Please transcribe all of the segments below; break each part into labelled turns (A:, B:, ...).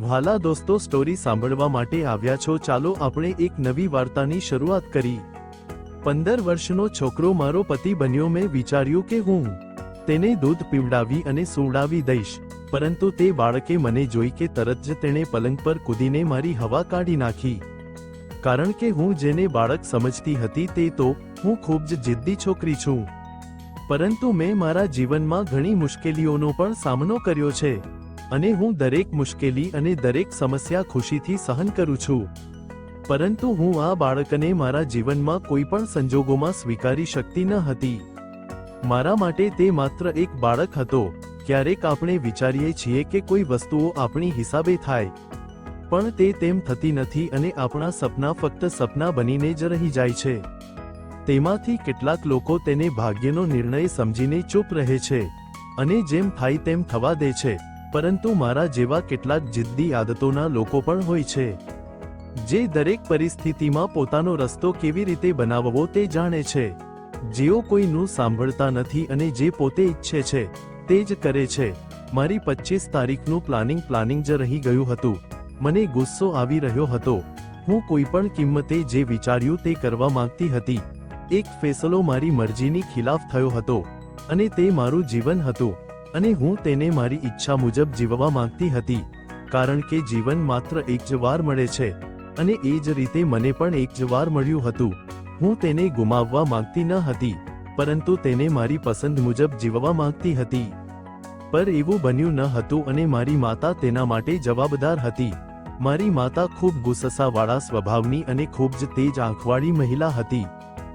A: વહાલા દોસ્તો સ્ટોરી સાંભળવા માટે આવ્યા છો. ચાલો આપણે એક નવી વાર્તાની શરૂઆત કરી. પંદર વર્ષનો છોકરો મારો પતિ બન્યો. મેં વિચાર્યું કે હું તેને દૂધ પીવડાવી અને સુવડાવી દઈશ, પરંતુ તે બાળકે મને જોઈ કે તરત જ તેણે પલંગ પર કૂદીને મારી હવા કાઢી નાખી. કારણ કે હું જેને બાળક સમજતી હતી તે તો હું ખૂબ જ જિદ્દી છોકરી છું. પરંતુ મેં મારા જીવનમાં ઘણી મુશ્કેલીઓનો પણ સામનો કર્યો છે. અને હું દરેક મુશ્કેલી અને દરેક સમસ્યા ખુશીથી સહન કરું છું. પરંતુ હું આ બાળકને મારા જીવનમાં કોઈ પણ સંજોગોમાં સ્વીકારી શકતી ન હતી. મારા માટે તે માત્ર એક બાળક હતો. ક્યારેક આપણે વિચારીએ છીએ કે કોઈ વસ્તુઓ આપણી હિસાબે થાય. પણ તે તેમ થતી નથી અને આપણા સપના ફક્ત સપના બનીને જ રહી જાય છે. તેમાંથી કેટલાક લોકો તેને ભાગ્યનો નિર્ણય સમજીને ચૂપ રહે છે. અને જેમ થાય તેમ થવા દે છે. પરંતુ મારા જેવા કેટલાક જિદ્દી આદતોના લોકો પણ હોય છે. જે દરેક પરિસ્થિતિમાં પોતાનો રસ્તો કેવી રીતે બનાવવો તે જાણે છે. જેઓ કોઈનું સાંભળતા નથી અને જે પોતે ઈચ્છે છે, તે જ કરે છે. મારી પચીસ તારીખનું પ્લાનિંગ પ્લાનિંગ જ રહી ગયું હતું. મને ગુસ્સો આવી રહ્યો હતો. હું કોઈ પણ કિંમતે જે વિચાર્યું તે કરવા માંગતી હતી. એક ફેસલો મારી મરજીની ખિલાફ થયો હતો. અને તે મારું જીવન હતું. અને હું તેને મારી ઈચ્છા મુજબ જીવવા માંગતી હતી, કારણ કે જીવન માત્ર એક જ વાર મળે છે, અને એ જ રીતે મને પણ એક જ વાર મળ્યું હતું. હું તેને ગુમાવવા માંગતી ન હતી, પરંતુ તેને મારી પસંદ મુજબ જીવવા માંગતી હતી. પર એવું બન્યું ન હતું અને મારી માતા તેના માટે જવાબદાર હતી. મારી માતા ખૂબ ગુસ્સાવાળા સ્વભાવની અને ખૂબ જ તેજ આંખવાળી મહિલા હતી.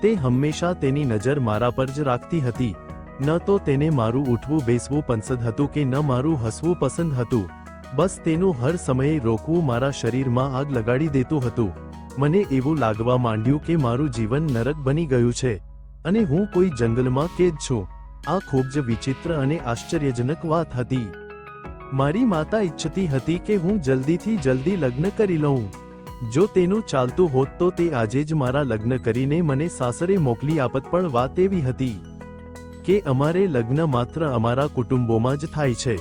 A: તે હંમેશા તેની નજર મારા પર જ રાખતી હતી. ન તો તેને મારું ઉઠવું બેસવું પસંદ હતું કે ન મારું હસવું પસંદ હતું. બસ તેનું હર સમયે રોકવું મારા શરીરમાં આગ લગાડી દેતું હતું. મને એવું લાગવા માંડ્યું કે મારું જીવન નરક બની ગયું છે. અને હું કોઈ જંગલમાં કેદ છું. આ ખૂબ જ વિચિત્ર અને આશ્ચર્યજનક વાત હતી. મારી માતા ઈચ્છતી હતી કે હું જલ્દીથી જલ્દી લગ્ન કરી લઉં. જો તેનું ચાલતું હોત તો તે આજે જ મારા લગ્ન કરીને મને સાસરે મોકલી આપત પણ વાત એવી હતી. કે અમારે લગ્ન માત્ર અમારા કુટુંબોમાં જ થાય છે.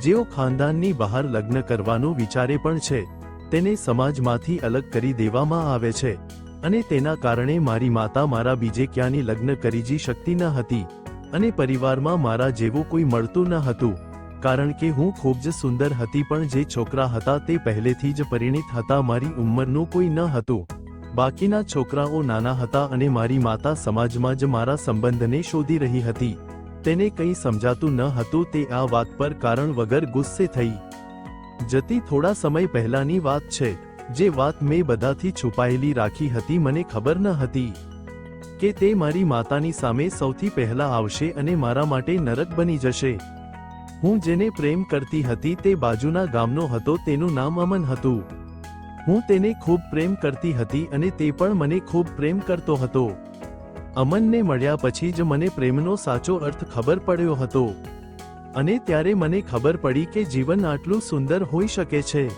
A: જેઓ ખાનદાનની બહાર લગ્ન કરવાનું વિચારે પણ છે, તેને સમાજમાંથી અલગ કરી દેવામાં આવે છે. અને તેના કારણે મારી માતા મારા બીજે ક્યાંની લગ્ન કરી જી શકતી ન હતી. અને પરિવારમાં મારા જેવું કોઈ મળતું ન હતું. કારણ કે હું ખૂબ જ સુંદર હતી પણ જે છોકરા હતા તે પહેલેથી જ પરિણિત હતા મારી ઉંમરનું કોઈ ન હતું. બાકીના છોકરાઓ નાના હતા અને મારી માતા સમાજમાં જ મારા સંબંધને શોધી રહી હતી. તેને કંઈ સમજાતું ન હતું તે આ વાત પર કારણ વગર ગુસ્સે થઈ. જતી થોડા સમય પહેલાની વાત છે, જે વાત મેં બધાથી છુપાયેલી રાખી હતી મને ખબર ન હતી. કે તે મારી માતાની સામે સૌથી પહેલા આવશે અને મારા માટે નરક બની જશે. હું જેને પ્રેમ કરતી હતી તે બાજુના ગામનો હતો તેનું નામ અમન હતું. હું તેને ખૂબ પ્રેમ કરતી હતી અને તે પણ મને ખૂબ પ્રેમ કરતો હતો. અમનને મળ્યા પછી જ મને પ્રેમનો સાચો અર્થ ખબર પડ્યો હતો. અને ત્યારે મને ખબર પડી કે જીવન આટલું સુંદર હોઈ શકે છે.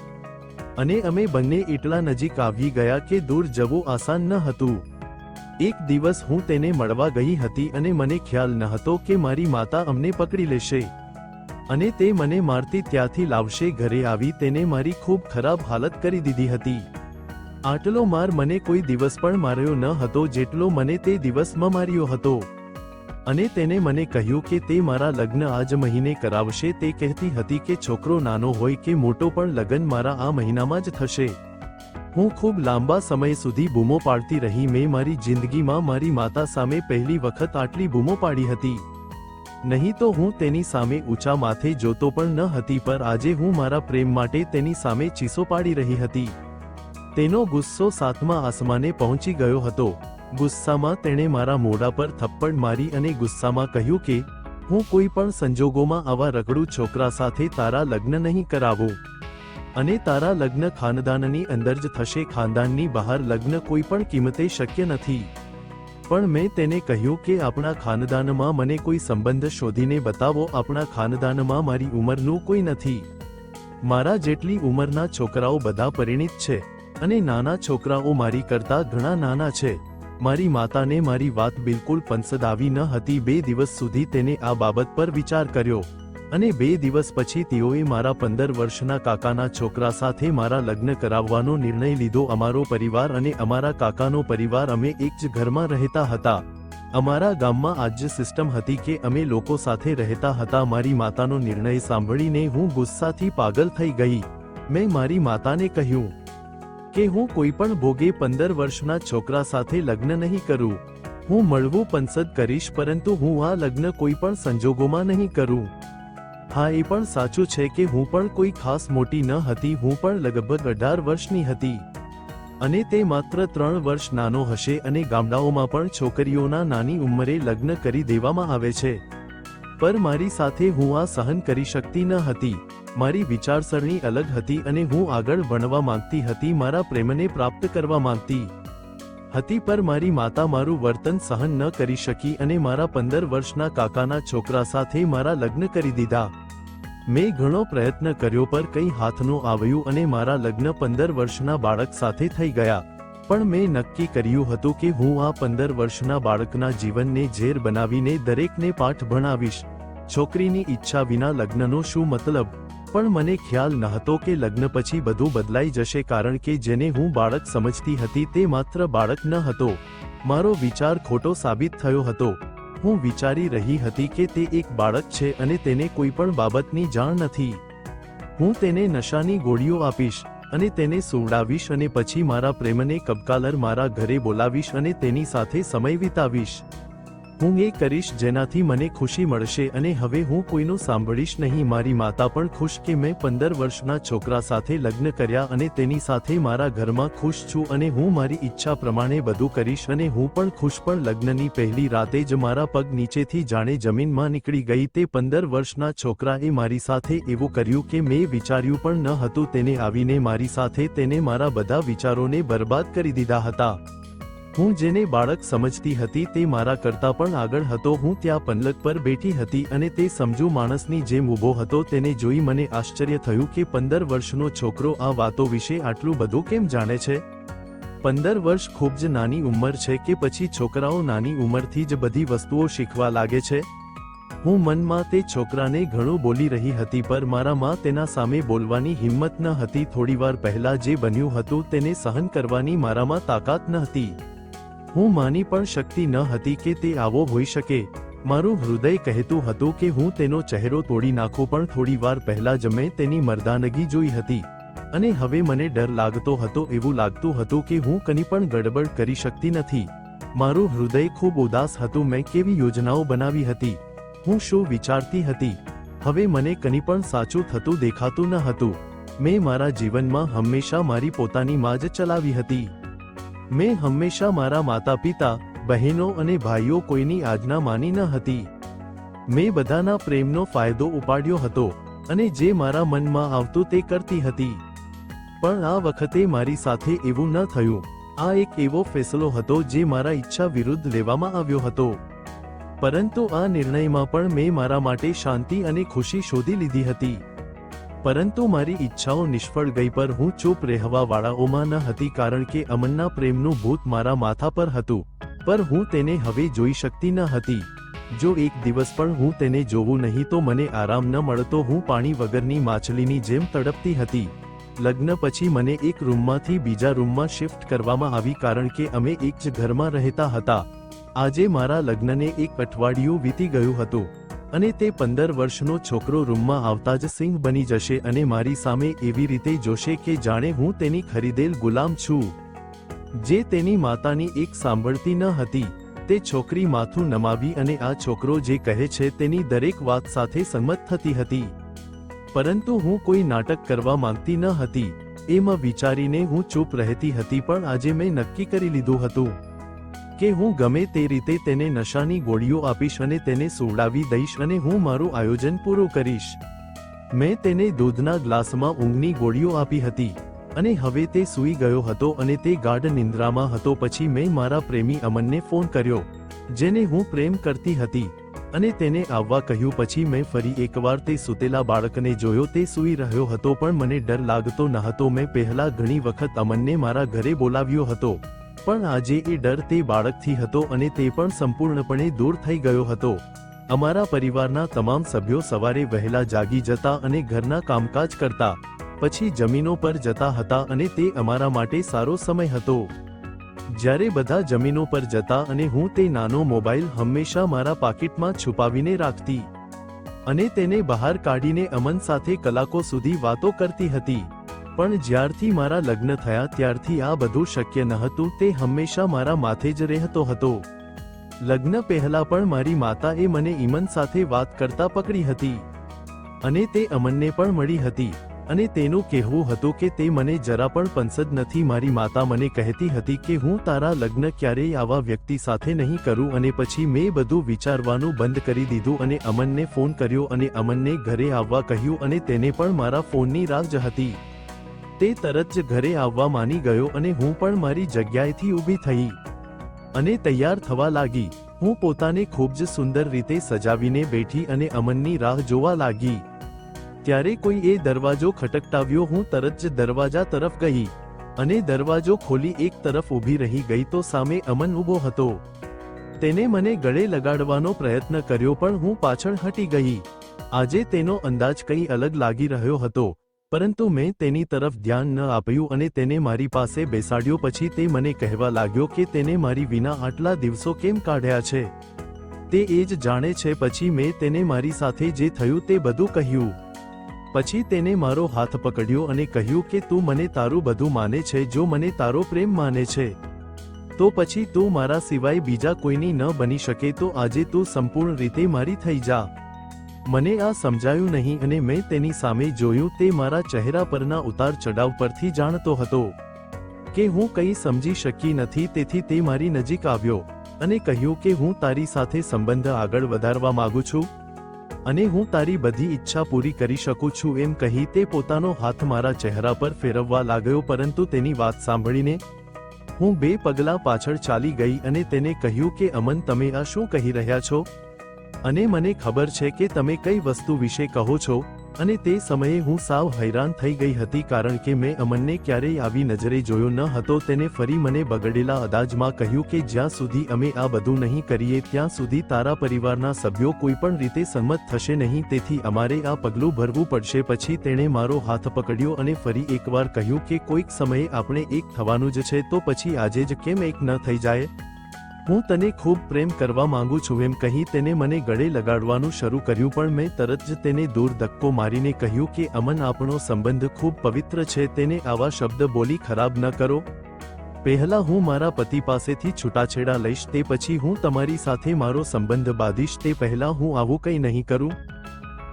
A: અને અમે બંને એટલા નજીક આવી ગયા કે દૂર જવું આસાન ન હતું. એક દિવસ હું તેને મળવા ગઈ હતી અને મને ખ્યાલ ન હતો કે મારી માતા અમને પકડી લેશે. અને તે મને મારતી ત્યાંથી લાવશે ઘરે આવી તેને મારી ખૂબ ખરાબ હાલત કરી દીધી હતી. આટલો માર મને કોઈ દિવસ પણ માર્યો ન હતો જેટલો મને તે દિવસમાં માર્યો હતો. અને તેને મને કહ્યું કે તે મારા લગ્ન આજ મહિને કરાવશે તે કહેતી હતી કે છોકરો નાનો હોય કે મોટો પણ લગ્ન મારા આ મહિનામાં જ થશે. હું ખૂબ લાંબા સમય સુધી બૂમો પાડતી રહી મેં મારી જિંદગીમાં મારી માતા સામે પહેલી વખત આટલી બૂમો પાડી હતી. નહીં તો હું તેની સામે ઊંચા માથે જોતો પણ ન હતી, પર આજે હું મારા પ્રેમ માટે તેની સામે ચીસો પાડી રહી હતી. તેનો ગુસ્સો સાતમા આસમાને પહોંચી ગયો હતો. ગુસ્સામાં તેણે મારા મોઢા પર થપ્પડ મારી અને ગુસ્સામાં કહ્યું કે, હું કોઈ પણ સંજોગોમાં આવા રગડું છોકરા સાથે તારા લગ્ન નહીં કરાવો. અને તારા લગ્ન ખાનદાનની અંદર જ થશે, ખાનદાનની બહાર લગ્ન કોઈ પણ કિંમતે શક્ય નથી. પણ મેં તેને કહ્યું કે આપણા ખાનદાનમાં મને કોઈ સંબંધ શોધીને બતાવો, આપણા ખાનદાનમાં મારી ઉંમરનું કોઈ નથી. મારા જેટલી ઉંમરના છોકરાઓ બધા પરિણિત છે અને નાના છોકરાઓ મારી કરતા ઘણા નાના છે. મારી માતાને મારી વાત બિલકુલ પંસદ આવી ન હતી. બે દિવસ સુધી તેને આ બાબત પર વિચાર કર્યો. અને બે દિવસ પછી તેઓએ મારા પંદર વર્ષના કાકાના છોકરા સાથે મારા લગ્ન કરાવવાનો નિર્ણય લીધો. અમારો પરિવાર અને અમારા કાકાનો પરિવાર અમે એક જ ઘરમાં રહેતા હતા. અમારા ગામમાં આજ સિસ્ટમ હતી કે અમે લોકો સાથે રહેતા હતા. મારી માતાનો નિર્ણય સાંભળીને હું ગુસ્સાથી પાગલ થઈ ગઈ. મેં મારી માતાને કહ્યું કે હું કોઈ પણ ભોગે પંદર વર્ષના છોકરા સાથે લગ્ન નહીં કરું. હું મળવું પંસદ કરીશ, પરંતુ હું આ લગ્ન કોઈ પણ સંજોગોમાં નહીં કરું. હા, એ પણ સાચું છે કે હું પણ કોઈ ખાસ મોટી ન હતી, હું પણ લગભગ અઢાર વર્ષની હતી. અને તે માત્ર ત્રણ વર્ષ નાનો હશે અને ગામડાઓમાં પણ છોકરીઓના નાની ઉંમરે લગ્ન કરી દેવામાં આવે છે. પર મારી સાથે હું આ સહન કરી શકતી ન હતી. મારી વિચારસરણી અલગ હતી અને હું આગળ ભણવા માંગતી હતી, મારા પ્રેમને પ્રાપ્ત કરવા માંગતી. હતી પર મારી માતા મારું વર્તન સહન ન કરી શકી અને મારા પંદર વર્ષના કાકાના છોકરા સાથે મારા લગ્ન કરી દીધા. મેં ઘણો પ્રયત્ન કર્યો પર કંઈ હાથનું આવ્યું અને મારા લગ્ન પંદર વર્ષના બાળક સાથે થઈ ગયા. પણ મેં નક્કી કર્યું હતું કે હું આ પંદર વર્ષના બાળકના જીવનને ઝેર બનાવીને દરેકને પાઠ ભણાવીશ. છોકરીની ઈચ્છા વિના લગ્નનો શું મતલબ? પણ મને ખ્યાલ નહોતો કે લગ્ન પછી બધું બદલાઈ જશે કારણ કે જેને હું બાળક સમજતી હતી તે માત્ર બાળક ન હતો. મારો વિચાર ખોટો સાબિત થયો હતો. હું વિચારી રહી હતી કે તે એક બાળક છે અને તેને કોઈ પણ બાબતની જાણ નથી. હું તેને નશાની ગોળીઓ આપીશ અને તેને સુવડાવીશ અને પછી મારા પ્રેમને કબકાલર મારા ઘરે બોલાવીશ અને તેની સાથે સમય વિતાવીશ. હું એ કરીશ જેનાથી મને ખુશી મળશે અને હવે હું કોઈનું સાંભળીશ નહીં. મારી માતા પણ ખુશ કે મેં પંદર વર્ષના છોકરા સાથે લગ્ન કર્યા અને તેની સાથે મારા ઘરમાં ખુશ છું અને હું મારી ઈચ્છા પ્રમાણે બધું કરીશ અને હું પણ ખુશ. પણ લગ્નની પહેલી રાતે જ મારા પગ નીચેથી જાણે જમીનમાં નીકળી ગઈ તે પંદર વર્ષના છોકરાએ મારી સાથે એવું કર્યું કે મેં વિચાર્યું પણ ન હતું. તેને આવીને મારી સાથે તેને મારા બધા વિચારોને બરબાદ કરી દીધા હતા. હું જેને બાળક સમજતી હતી તે મારા કરતા પણ આગળ હતો, હું ત્યાં પનલક પર બેઠી હતી અને તે સમજુ માણસની જેમ ઊભો હતો, તેને જોઈ મને આશ્ચર્ય થયું કે પંદર વર્ષનો છોકરો આ વાતો વિશે આટલું બધું કેમ જાણે છે? પંદર વર્ષ ખૂબ જ નાની ઉંમર છે કે પછી છોકરાઓ નાની ઉંમરથી જ બધી વસ્તુઓ શીખવા લાગે છે? હું મનમાં તે છોકરાને ઘણું બોલી રહી હતી, પર મારા માં તેના સામે બોલવાની હિંમત ન હતી. થોડીવાર પહેલા જે બન્યું હતું તેને સહન કરવાની મારામાં તાકાત ન હતી. હું માની પણ શક્તિ ન હતી કે તે આવો હોઈ શકે. મારું હૃદય કહેતું હતું કે હું તેનો ચહેરો તોડી નાખું પણ થોડી વાર પહેલા જ મેં તેની મર્દાનગી જોઈ હતી. અને હવે મને ડર લાગતો હતો એવું લાગતું હતું કે હું કની પણ ગડબડ કરી શકતી નથી. મારું હૃદય ખૂબ ઉદાસ હતું મેં કેવી યોજનાઓ બનાવી હતી. હું શું વિચારતી હતી? હવે મને કની પણ સાચું થતું દેખાતું ન હતું. મેં મારા જીવનમાં હંમેશા મારી પોતાની માં જ ચલાવી હતી. મેં હંમેશા મારા માતા પિતા બહેનો અને ભાઈઓ કોઈની આજના માની ન હતી. મેં બધાના પ્રેમનો ફાયદો ઉપાડ્યો હતો અને જે મારા મનમાં આવતું તે કરતી હતી. પણ આ વખતે મારી સાથે એવું ન થયું. આ એક એવો ફેસલો હતો જે મારા ઈચ્છા વિરુદ્ધ લેવામાં આવ્યો હતો. પરંતુ આ નિર્ણયમાં પણ મેં મારા માટે શાંતિ અને ખુશી શોધી લીધી હતી. પરંતુ મારી ઈચ્છાઓ નિષ્ફળ ગઈ પર હું ચૂપ રહેવા વાળાઓમાં ન હતી કારણ કે અમનના પ્રેમનું ભૂત મારા માથા પર હતું. પર હું તેને હવે જોઈ શકતી ન હતી. જો એક દિવસ પણ હું તેને જોવું નહીં તો મને આરામ ન મળતો. હું પાણી વગરની માછલીની જેમ તડપતી હતી. લગ્ન પછી મને એક રૂમમાંથી બીજા રૂમમાં શિફ્ટ કરવામાં આવી કારણ કે અમે એક જ ઘરમાં રહેતા હતા. આજે મારા લગ્નને એક અઠવાડિયું વીતી ગયું હતું. અને તે પંદર વર્ષનો છોકરો રૂમમાં આવતા જ સિંહ બની જશે અને મારી સામે એવી રીતે જોશે કે જાણે હું તેની ખરીદેલ ગુલામ છું. જે તેની માતાની એક સાંભળતી ન હતી, તે છોકરી માથું નમાવી અને આ છોકરો જે કહે છે તેની દરેક વાત સાથે સંમત થતી હતી. પરંતુ હું કોઈ નાટક કરવા માંગતી ન હતી, એમાં વિચારીને હું ચૂપ રહેતી હતી પણ આજે મેં નક્કી કરી લીધું હતું. કે હું ગમે તે રીતે તેને નશાની ગોળીઓ આપીશ અને તેને સુવડાવી દઈશ અને હું મારું આયોજન પૂરું કરીશ. મેં તેને દૂધના ગ્લાસમાં ઊંઘની ગોળીઓ આપી હતી અને હવે તે સૂઈ ગયો હતો અને તે ગાઢ નિંદ્રામાં હતો. પછી મેં મારા પ્રેમી અમનને ફોન કર્યો, જેને હું પ્રેમ કરતી હતી અને તેને આવવા કહ્યું. પછી મેં ફરી એકવાર તે સૂતેલા બાળકને જોયો, તે સૂઈ રહ્યો હતો પણ મને ડર લાગતો ન હતો મેં પહેલા ઘણી વખત અમનને મારા ઘરે બોલાવ્યો હતો પણ આજે એ ડર તે બાળકથી હતો અને તે પણ સંપૂર્ણપણે દૂર થઈ ગયો હતો. અમારા પરિવારના તમામ સભ્યો સવારે વહેલા જાગી જતા અને ઘરના કામકાજ કરતા, પછી જમીનો પર જતા હતા અને તે અમારા માટે સારો સમય હતો. જ્યારે બધા જમીનો પર જતા અને હું તે નાનો મોબાઈલ હંમેશા મારા પાકીટમાં છુપાવીને રાખતી અને તેને બહાર કાઢીને અમન સાથે કલાકો સુધી વાતો કરતી હતી. પણ જ્યારથી મારા લગ્ન થયા ત્યારથી આ બધું શક્ય ન હતું, તે હંમેશા મારા માથે જ રહેતો હતો. લગ્ન પહેલા પણ મારી માતાએ મને ઈમન સાથે વાત કરતા પકડી હતી. અને તે અમનને પણ મળી હતી. અને તેનું કહેવું હતું કે તે મને જરા પણ પંસદ નથી, મારી માતા મને કહેતી હતી કે હું તારા લગ્ન ક્યારેય આવા વ્યક્તિ સાથે નહીં કરું અને પછી મેં બધું વિચારવાનું બંધ કરી દીધું અને અમનને ફોન કર્યો અને અમનને ઘરે આવવા કહ્યું અને તેને પણ મારા ફોનની રાહ જ હતી. તે તરત જ ઘરે આવવા માની ગયો અને હું પણ મારી જગ્યાએથી ઊભી થઈ. અને તૈયાર થવા લાગી. હું પોતાને ખૂબ જ સુંદર રીતે સજાવીને બેઠી અને અમનની રાહ જોવા લાગી. ત્યારે કોઈ એ દરવાજો ખટકટાવ્યો, હું તરત જ દરવાજા તરફ ગઈ. અને દરવાજો ખોલી એક તરફ ઊભી રહી ગઈ તો સામે અમન ઊભો હતો. તેને મને ગળે લગાડવાનો પ્રયત્ન કર્યો પણ હું પાછળ હટી ગઈ. આજે તેનો અંદાજ કંઈ અલગ લાગી રહ્યો હતો. પરંતુ મેં તેની તરફ ધ્યાન ન આપ્યું અને તેને મારી પાસે બેસાડ્યો પછી તે મને કહેવા લાગ્યો કે તેને મારી વિના આટલા દિવસો કેમ કાઢ્યા છે? તે એ જ જાણે છે પછી મેં તેને મારી સાથે જે થયું તે બધું કહ્યું. પછી તેને મારો હાથ પકડ્યો અને કહ્યું કે તું મને તારું બધું માને છે જો મને તારો પ્રેમ માને છે. તો પછી તું મારા સિવાય બીજા કોઈની ન બની શકે તો આજે તું સંપૂર્ણ રીતે મારી થઈ જા. મને આ સમજાયું નહીં અને મેં તેની સામે જોયું તે મારા ચહેરા પરના ઉતાર ચડાવ પરથી જાણતો હતો કે હું કંઈ સમજી શકી નથી તેથી તે મારી નજીક આવ્યો અને કહ્યું કે હું તારી સાથે સંબંધ આગળ વધારવા માંગુ છું અને હું તારી બધી ઈચ્છા પૂરી કરી શકું છું એમ કહી તે પોતાનો હાથ મારા ચહેરા પર ફેરવવા લાગ્યો પરંતુ તેની વાત સાંભળીને હું બે પગલાં પાછળ ચાલી ગઈ અને તેને કહ્યું કે, અમન, તમે આ શું કહી રહ્યા છો? અને મને ખબર છે કે તમે કઈ વસ્તુ વિશે કહો છો, અને તે સમયે હું સાવ હૈરાન થઈ ગઈ હતી કારણ કે મેં અમનને ક્યારેય આવી નજરે જોયો ન હતો, તેને ફરી મને બગડેલા અદાજમાં કહ્યું કે જ્યાં સુધી અમે આ બધું નહીં કરીએ ત્યાં સુધી તારા પરિવારના સભ્યો કોઈ પણ રીતે સંમત થશે નહીં, તેથી અમારે આ પગલું ભરવું પડશે. પછી તેણે મારો હાથ પકડ્યો અને ફરી એકવાર કહ્યું કે કોઈક સમયે આપણે એક થવાનું જ છે, તો પછી આજે જ કેમ એક ન થઈ જાય? હું તને ખૂબ પ્રેમ કરવા માંગુ છું એમ કહી તેને મને ગળે લગાડવાનું શરૂ કર્યું, પણ મેં તરત જ તેને દૂર ધક્કો મારીને કહ્યું કે, અમન, આપણો સંબંધ ખૂબ પવિત્ર છે, તેને આવા શબ્દ બોલી ખરાબ ન કરો. પહેલા હું મારા પતિ પાસેથી છૂટાછેડા લઈશ, તે પછી હું તમારી સાથે મારો સંબંધ બાંધીશ, તે પહેલા હું આવું કંઈ નહીં કરું.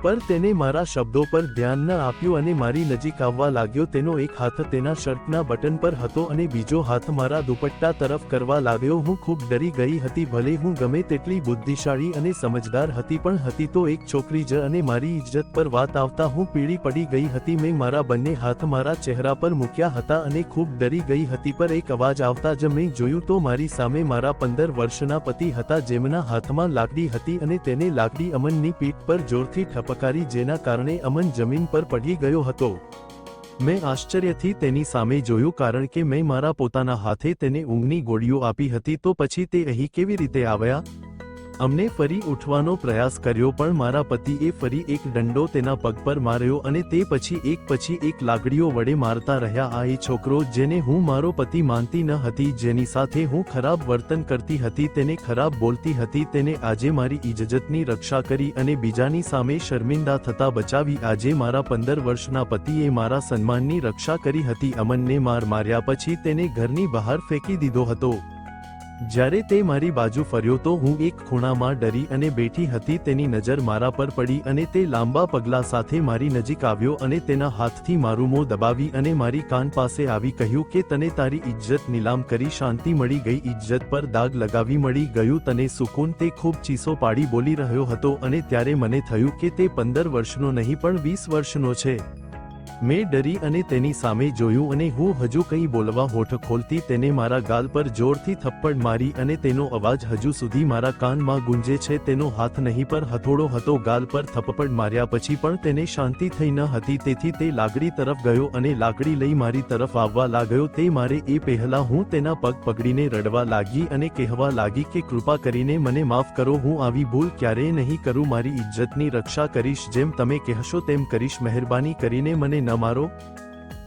A: પર તેને મારા શબ્દો પર ધ્યાન ન આપ્યું અને મારી નજીક આવવા લાગ્યો. તેનો એક હાથ તેના શર્ટના બટન પર હતો અને બીજો હાથ મારા દુપટ્ટા તરફ કરવા લાગ્યો. હું ખૂબ ડરી ગઈ હતી, ભલે હું ગમે તેટલી બુદ્ધિશાળી અને સમજદાર હતી, પણ હતી તો એક છોકરી જ અને મારી ઇજ્જત પર વાત આવતા હું પીળી પડી ગઈ હતી. મેં મારા બંને હાથ મારા ચહેરા પર મૂક્યા હતા અને ખૂબ ડરી ગઈ હતી, પર એક અવાજ આવતા જ મેં જોયું તો મારી સામે મારા પંદર વર્ષના પતિ હતા, જેમના હાથમાં લાકડી હતી અને તેને લાકડી અમનની પીઠ પર જોરથી ઠપકારી જેના કારણે અમન જમીન પર પડી ગયો હતો. મેં આશ્ચર્યથી તેની સામે જોયું કારણ કે મેં મારા પોતાના હાથે તેને ઊંઘની ગોળીઓ આપી હતી તો પછી તે અહીં કેવી રીતે આવ્યા? અમને ફરી ઉઠવાનો પ્રયાસ કર્યો પણ મારા પતિએ ફરી એક દંડો તેના પગ પર માર્યો અને તે પછી એક પછી એક લાગડીઓ વડે મારતા રહ્યા. આ એ છોકરો જેને હું મારો પતિ માનતી ન હતી, જેની સાથે હું ખરાબ વર્તન કરતી હતી, તેને ખરાબ બોલતી હતી, તેને આજે મારી ઇજ્જતની રક્ષા કરી અને બીજાની સામે શર્મિંદા થતા બચાવી. આજે મારા પંદર વર્ષના પતિએ મારા સન્માનની રક્ષા કરી હતી. અમનને માર માર્યા પછી તેને ઘરની બહાર ફેંકી દીધો હતો. જ્યારે તે મારી બાજુ ફર્યો તો હું એક ખૂણામાં ડરી અને બેઠી હતી, તેની નજર મારા પર પડી અને તે લાંબા પગલા સાથે મારી નજીક આવ્યો અને તેના હાથથી મારું મોં દબાવી અને મારી કાન પાસે આવી કહ્યું કે, તને તારી ઇજ્જત નીલામ કરી શાંતિ મળી ગઈ ઇજ્જત પર દાગ લગાવી મળી ગયું, તને સુકૂન તે ખૂબ ચીસો પાડી બોલી રહ્યો હતો અને ત્યારે મને થયું કે તે પંદર વર્ષનો નહીં પણ વીસ વર્ષનો છે. મેં ડરી અને તેની સામે જોયું અને હું હજુ કંઈ બોલવા હોઠ ખોલતી તેને મારા ગાલ પર જોરથી થપ્પડ મારી અને તેનો અવાજ હજુ સુધી મારા કાનમાં ગુંજે છે. તેનો હાથ નહીં પર હથોડો હતો, ગાલ પર થપ્પડ માર્યા પછી પણ તેને શાંતિ થઈ ન હતી. તેથી તે લાકડી તરફ ગયો અને લાકડી લઈ મારી તરફ આવવા લાગ્યો. તે મારે એ પહેલા હું તેના પગ પકડીને રડવા લાગી અને કહેવા લાગી કે, કૃપા કરીને મને માફ કરો, હું આવી ભૂલ ક્યારેય નહીં કરું. મારી ઇજ્જતની રક્ષા કરીશ. જેમ તમે કહેશો તેમ કરીશ. મહેરબાની કરીને મને મારો?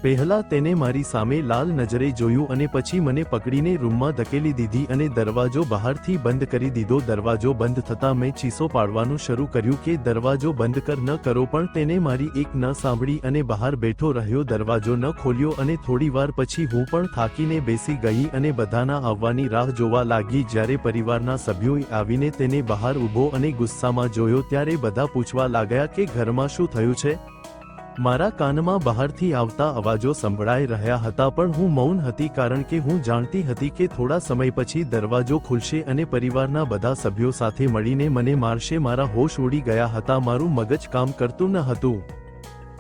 A: પહેલા તેને મારી સામે લાલ નજરે જોયું અને પછી મને પકડીને રૂમમાં ધકેલી દીધી અને દરવાજો બહારથી બંધ કરી દીધો. દરવાજો બંધ થતા મેં ચીસો પાડવાનું શરૂ કર્યું કે દરવાજો બંધ કર, ન કરો, પણ તેને મારી એક ન સાંભળી અને બહાર બેઠો રહ્યો. દરવાજો ન ખોલ્યો અને થોડીવાર પછી હું પણ થાકીને બેસી ગઈ અને બધાના આવવાની રાહ જોવા લાગી. જ્યારે પરિવારના સભ્યોએ આવીને તેને બહાર ઊભો અને ગુસ્સામાં જોયો, ત્યારે બધા પૂછવા લાગ્યા કે ઘરમાં શું થયું છે? મારા કાનમાં બહારથી આવતા અવાજો સંભળાઈ રહ્યા હતા પણ હું મૌન હતી કારણ કે હું જાણતી હતી કે થોડા સમય પછી દરવાજો ખુલશે અને પરિવારના બધા સભ્યો સાથે મળીને મને મારશે, મારા હોશ ઉડી ગયા હતા, મારું મગજ કામ કરતું ન હતું.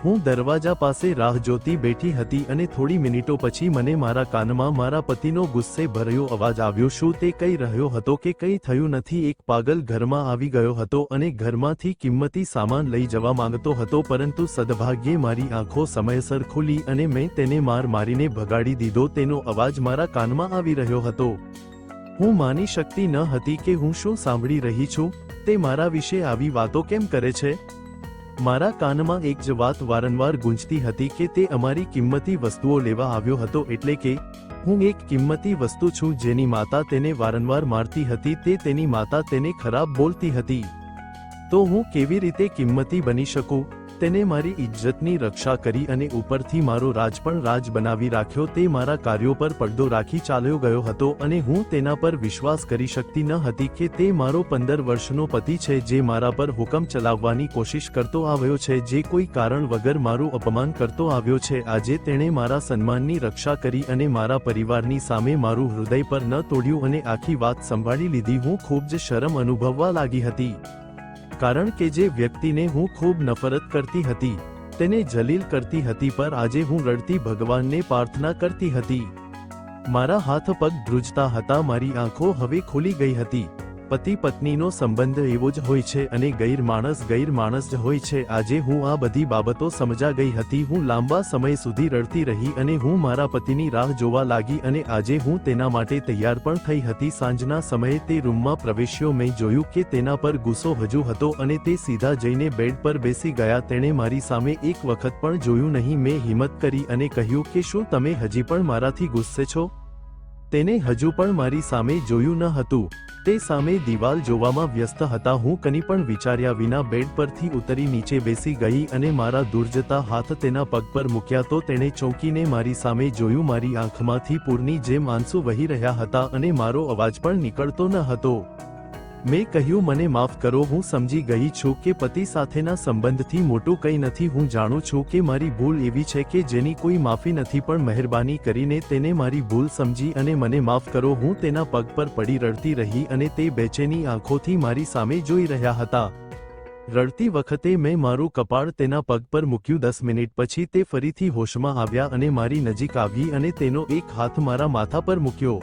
A: હું દરવાજા પાસે રાહ જોતી બેઠી હતી અને થોડી મિનિટો પછી મને મારા કાનમાં મારા પતિનો ગુસ્સે ભર્યો અવાજ આવ્યો, શું તે કહી રહ્યો હતો કે કંઈ થયું નથી? એક પાગલ ઘરમાં આવી ગયો હતો અને ઘરમાંથી કિંમતી સામાન લઈ જવા માંગતો હતો, પરંતુ સદભાગ્યે મારી આંખો સમયસર ખુલી અને મેં તેને માર મારીને ભગાડી દીધો. તેનો અવાજ મારા કાનમાં આવી રહ્યો હતો. હું માની શકતી ન હતી કે હું શું સાંભળી રહી છું. તે મારા વિશે આવી વાતો કેમ કરે છે? મારા કાનમાં એક જ વાત વારંવાર ગુંજતી હતી કે તે અમારી કિંમતી વસ્તુઓ લેવા આવ્યો હતો એટલે કે, હું એક કિંમતી વસ્તુ છું જેની માતા તેને વારંવાર મારતી હતી, તે તેની માતા તેને ખરાબ બોલતી હતી. તો હું કેવી રીતે કિંમતી બની શકું? તેને મારી ઇજ્જતની રક્ષા કરી અને ઉપરથી મારો રાજ પણ રાજ બનાવી રાખ્યો. તે મારા કાર્યો પર પડદો રાખી ચાલ્યો ગયો હતો અને હું તેના પર વિશ્વાસ કરી શકતી ન હતી કે તે મારો પંદર વર્ષનો પતિ છે જે મારા પર હુકમ ચલાવવાની કોશિશ કરતો આવ્યો છે, જે કોઈ કારણ વગર મારું અપમાન કરતો આવ્યો છે. આજે તેણે મારા સન્માનની રક્ષા કરી અને મારા પરિવારની સામે મારું હૃદય પર ન તોડ્યું અને આખી વાત સંભાળી લીધી. હું ખૂબ જ શરમ અનુભવવા લાગી હતી. કારણ કે જે વ્યક્તિને હું ખૂબ નફરત કરતી હતી, તેને જલીલ કરતી હતી પર આજે હું રડતી ભગવાનને પ્રાર્થના કરતી હતી. મારા હાથ પગ ધ્રુજતા હતા, મારી આંખો હવે ખુલી ગઈ હતી. પતિ પત્નીનો સંબંધ એવો જ હોય છે અને ગૈર માણસ ગૈર માણસ જ હોય છે. આજે હું આ બધી બાબતો સમજા ગઈ હતી. હું લાંબા સમય સુધી રડતી રહી અને હું મારા પતિની રાહ જોવા લાગી અને આજે હું તેના માટે તૈયાર પણ થઈ હતી. સાંજના સમયે તે રૂમમાં પ્રવેશ્યો. મેં જોયું કે તેના પર ગુસ્સો હજુ હતો અને તે સીધા જઈને બેડ પર બેસી ગયા. તેણે મારી સામે એક વખત પણ જોયું નહીં. મેં હિંમત કરી અને કહ્યું કે શું તમે હજી પણ મારાથી ગુસ્સે છો? તેને હજુ પણ મારી સામે જોયું ન હતું. તે સામે દિવાલ જોવામાં વ્યસ્ત હતા. હું કની પણ વિચાર્યા વિના બેડ પરથી ઉતરી નીચે બેસી ગઈ અને મારા દૂર જતા હાથ તેના પગ પર મૂક્યા તો તેણે ચોંકીને મારી સામે જોયું. મારી આંખમાંથી પૂરની જેમ આંસુ વહી રહ્યા હતા અને મારો અવાજ પણ નીકળતો ન હતો. મેં કહ્યું, મને માફ કરો, હું સમજી ગઈ છું કે પતિ સાથેના સંબંધથી મોટું કંઈ નથી. હું જાણું છું કે મારી ભૂલ એવી છે કે જેની કોઈ માફી નથી, પણ મહેરબાની કરીને તેને મારી ભૂલ સમજી અને મને માફ કરો. હું તેના પગ પર પડી રડતી રહી અને તે બેચેની આંખોથી મારી સામે જોઈ રહ્યા હતા. રડતી વખતે મેં મારું કપાળ તેના પગ પર મૂક્યું. દસ મિનિટ પછી તે ફરીથી હોશમાં આવ્યા અને મારી નજીક આવી અને તેનો એક હાથ મારા માથા પર મૂક્યો.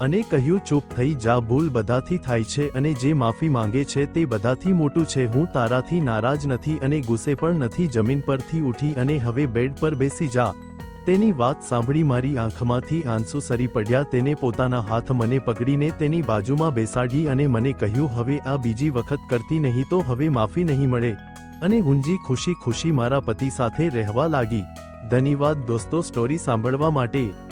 A: અને કહ્યું, ચૂપ થઈ જા, ભૂલ બધાથી થાય છે અને જે માફી માંગે છે તે બધાથી મોટું છે. હું તારાથી નારાજ નથી અને ગુસ્સે પણ નથી. જમીન પરથી ઉઠી અને હવે બેડ પર બેસી જા. તેની વાત સાંભળી મારી આંખમાંથી આંસુ સરી પડ્યા. તેને પોતાના હાથ મને પકડીને તેની બાજુમાં બેસાડી અને મને કહ્યું, હવે આ બીજી વખત કરતી નહીં તો હવે માફી નહીં મળે. અને ઊંજી ખુશી ખુશી મારા પતિ સાથે રહેવા લાગી. ધન્યવાદ દોસ્તો, સ્ટોરી સાંભળવા માટે.